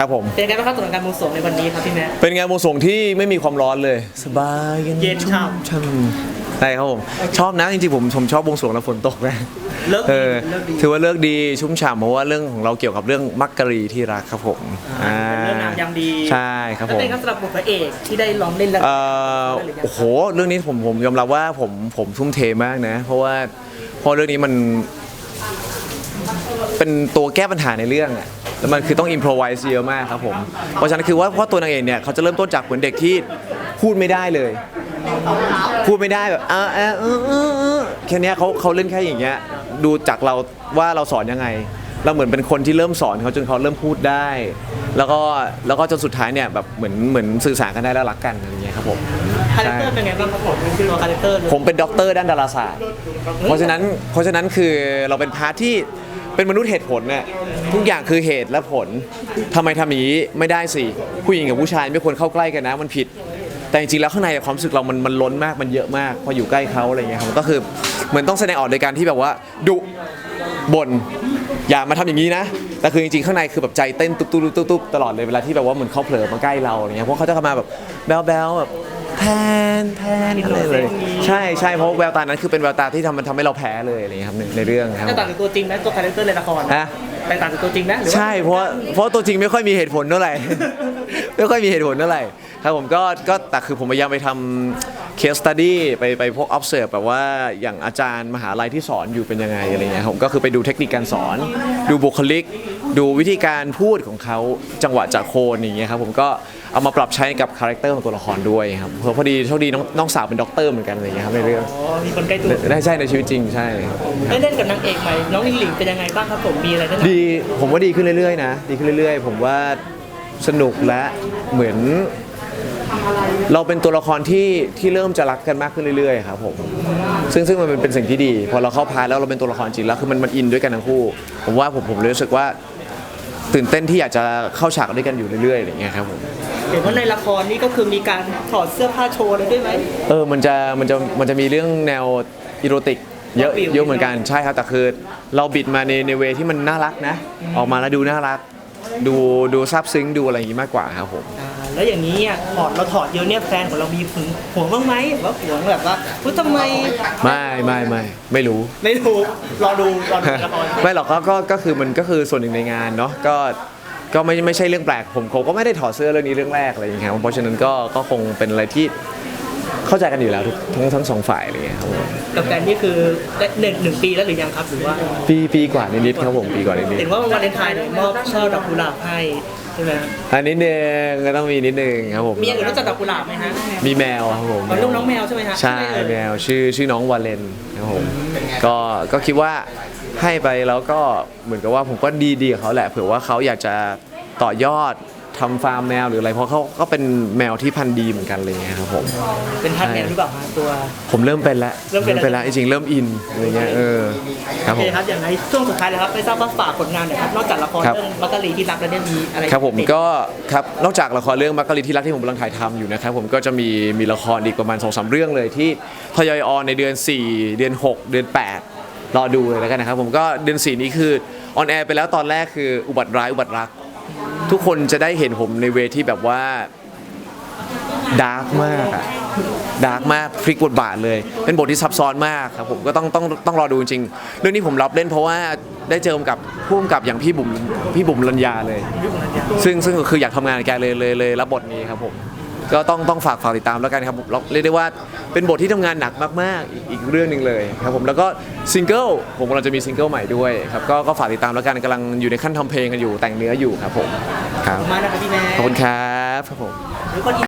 ครับผมเป็นไงบ้างครับสำหรับการบวงสรวงในวันนี้ครับพี่แม่เป็นงานบวงสรวงที่ไม่มีความร้อนเลย สบายกันเย็นฉ่ช่ำใช่ครับผมชอบนะจริงๆผมผมชอบบวงสรวงแล้วฝนตกนะเลิกเอดีอเลิกดีถือว่าเลิกดีชุ่มฉ่ำเพราะว่าเรื่องของเราเกี่ยวกับเรื่องมักกะรีที่รักครับผมอ่าเป็นเรื่องงามยามดีใช่ครับแล้วผมเป็นครับสำหรับบทพระเอกที่ได้ลองเล่นแล้วเอ่อโอ้โห เรื่องนี้ผมผมยอมรับว่าผมผมทุ่มเทมากนะ เพราะว่าเพราะเรื่องนี้มัน เป็นตัวแก้ปัญหาในเรื่องอะ แล้วมันคือต้องอิมพรไวส์เยอะมากครับผม เพราะฉะนั้นคือว่าเพราะตัวนางเอกเนี่ยเขาจะเริ่มต้นจากเหมือนเด็กที่พูดไม่ได้เลย พูดไม่ได้แบบอ่าอ่าเออเออเออแค่เนี้ยเขาเขาเล่นแค่อย่างเงี้ยดูจากเราว่าเราสอนยังไง เราเหมือนเป็นคนที่เริ่มสอนเขาจนเขาเริ่มพูดได้ แล้วก็แล้วก็จนสุดท้ายเนี่ยแบบเหมือนเหมือนสื่อสารกันได้แล้วรักกันอะไรเงี้ยครับผมคาแรคเตอร์เป็นไงบ้างครับผมตัวคาแรคเตอร์เลยผมเป็นด็อกเตอร์ด้านดาราศาสตร์ เพราะฉะนั้นเพราะฉะนั้นคือเราเป็นพาร์ทที่ เป็นมนุษย์เหตุผลเนี่ยทุกอย่างคือเหตุและผลทำไมทำอย่างนี้ไม่ได้สิผู้หญิงกับผู้ชายไม่ควรเข้าใกล้กันนะมันผิด แต่จริงๆแล้วข้างในความรู้สึกเรามันมันล้นมากมันเยอะมาก พออยู่ใกล้เขาอะไรเงี้ยครับก็คือเหมือนต้องแสดงออกโดยการที่แบบว่าดุบ่นอย่ามาทำอย่างนี้นะแต่คือจริงๆข้างในคือแบบใจเต้นตุ๊บตุ๊บตุ๊บตุ๊บตลอดเลยเวลาที่แบบว่าเหมือนเขาเผลอมาใกล้เราอะไรเงี้ยเพราะเขาจะเข้ามาแบบแบ๊วๆแบบ แพนแพนอะไรเลย ใช่ใช่เพราะแววตานั้นคือเป็นแววตาที่ทำมันทำให้เราแพ้เลยอะไรเงี้ยครับในในเรื่องครับจะต่างจากตัวจริงไหมตัวคาแรคเตอร์ในละครฮะ แตกต่างจากตัวจริงไหมหรือว่า ใช่เพราะเพราะตัวจริงไม่ค่อยมีเหตุผลเท่าไหร่ ไม่ค่อยมีเหตุผลเท่าไหร่ครับผมก็ก็แต่คือผมพยายามไปทำ case study ไปไปพวก observe แบบว่าอย่างอาจารย์มหาลัยที่สอนอยู่เป็นยังไงอะไรเงี้ยผมก็คือไปดูเทคนิคการสอน ดูบุคลิก ดูวิธีการพูดของเขาจังหวะจากโคนอย่างเงี้ยครับผมก็เอามาปรับใช้กับคาแรคเตอร์ของตัวละครด้วยครับเพราะพอดีโชคดีน้องน้องสาวเป็นด็อกเตอร์เหมือนกันอะไรเงี้ยครับในเรื่อง อ๋อ มีคนใกล้ตัวได้ใช่ในชีวิตจริงใช่ได้เล่นกับนางเอกใหม่น้องลิงหลิงเป็นยังไงบ้างครับผม มีอะไรแนะนำ ดีผมว่าดีขึ้นเรื่อยๆนะดีขึ้นเรื่อยๆ ผมว่าสนุกและเหมือน เราเป็นตัวละครที่ที่เริ่มจะรักกันมากขึ้นเรื่อยๆครับผมซึ่งซึ่งมันเป็นเป็นสิ่งที่ดี พอเราเข้าพาร์ทแล้วเราเป็นตัวละครจริงแล้วคือมันมันอินด้วยกันทั้งคู่ ผมว่าผมผมเลยรู้สึกว่า ตื่นเต้นที่อยากจะเข้าฉากด้วยกันอยู่เรื่อยๆอย่างเงี้ยครับผม เห็นว่าในละครนี่ก็คือมีการถอดเสื้อผ้าโชว์เลยด้วยไหม เออ มันจะ มันจะ มันจะมีเรื่องแนวอีโรติกเยอะวิวเยอะเหมือนกัน ใช่ครับ แต่คือเราบิดมาในในเวที่มันน่ารักนะ ออกมาแล้วดูน่ารัก ดู ดูซาบซึ้ง ดูอะไรอย่างงี้มากกว่าครับผม อ่า แล้วอย่างนี้อะถอดเราถอดเยอะเนี่ยแฟนของเรามีหึงหวงบ้างไหมแบบว่าหวงแบบว่าพูดทำไมไม่ไม่ไม่ไม่รู้ ไม่รู้รอดูรอดูในละครไม่หรอกก็ก็ก็คือมันก็คือส่วนหนึ่งในงานเนาะก็ก็ไม่ไม่ใช่เรื่องแปลกผมผมก็ไม่ได้ถอดเสื้อเรื่องนี้เรื่องแรกอะไรอย่างเงี้ยครับเพราะฉะนั้นก็ก็คงเป็นอะไรที่ เข้าใจกันอยู่แล้วทุกทั้งทั้งสองฝ่ายอะไรอย่างเงี้ยครับผมกับแฟนนี่คือได้หนึ่งหนึ่งปีแล้วหรือยังครับหรือว่าปีปีกว่านิดๆครับผมปีกว่านิดเห็นว่าวันเลนไทน์เนี่ยมอบช่อดอกกุหลาบให้ใช่ไหมๆอันนิดนึงก็ต้องมีนิดนึงครับผมมีอย่างอื่นนอกจากดอกกุหลาบไหมฮะมีแมวครับผมมันลูกน้องแมวใช่ไหมฮะใช่ไหมเอ่ยแมวชื่อชื่อน้องวาเลนครับผมก็ก็คิดว่าให้ไปแล้วก็เหมือนกับว่าผมก็ดีดีกับเขาแหละเผื่อว่าเขาอยากจะต่อยอด ทำฟาร์มแมวหรืออะไรเพราะเขาก็เป็นแมวที่พันธุ์ดีเหมือนกันเลยครับผม เป็นทัดแมวหรือเปล่าฮะตัว ผมเริ่มเป็นแล้วเริ่มเป็นแล้ว แล้วจริงๆเริ่มอินอะไรเงี้ยเออครับโอผเคม ครับอย่างไรช่วงสุดท้ายแล้วครับไม่ทราบว่าฝากผลงานหน่อยครับนอกจากละครครับ เรื่องมักกะลีที่รักแล้วเนี่ยมีอะไรครับผมติดก็ครับนอกจากละครเรื่องมักกะลีที่รักที่ผมกำลังถ่ายทำอยู่นะครับผมก็จะมีมีละครอีกประมาณ2อสเรื่องเลยที่ทยอยออนในเดือน 4 เดือน 6 เดือน 8 รอดูเลยแล้วกันนะครับผมก็เดือน 4 นี้คือออนแอร์ไปแล้วตอนแรกคืออุบัติร้ายอุบัติรัก ทุกคนจะได้เห็นผมในเวที่แบบว่าดาร์กมากอะดาร์กมากพลิกบทบาทเลย เป็นบทที่ซับซ้อนมากครับผมก็ต้องต้องต้องรอดูจริงเรื่องนี้ผมรับเล่นเพราะว่าได้เจอกับผู้กำกับอย่างพี่บุ๋มพี่บุ๋มรัญญาเลย ซึ่งซึ่งคืออยากทำงานกับแกเลยเลยเลยรับบทนี้ครับผม ก็ต้องต้องฝากฝากติดตามแล้วกันครับเราเรียกได้ว่าเป็นบทที่ทำงานหนักมากๆ อีกอีกเรื่องหนึ่งเลยครับผมแล้วก็ซิงเกิลผมกำลังจะมีซิงเกิลใหม่ด้วยครับก็ก็ฝากติดตามแล้วกันกำลังอยู่ในขั้นทำเพลงกันอยู่แต่งเนื้ออยู่ครับผมครับขอบคุณมากนะครับพี่แม่ขอบคุณครับครับผมหรือคน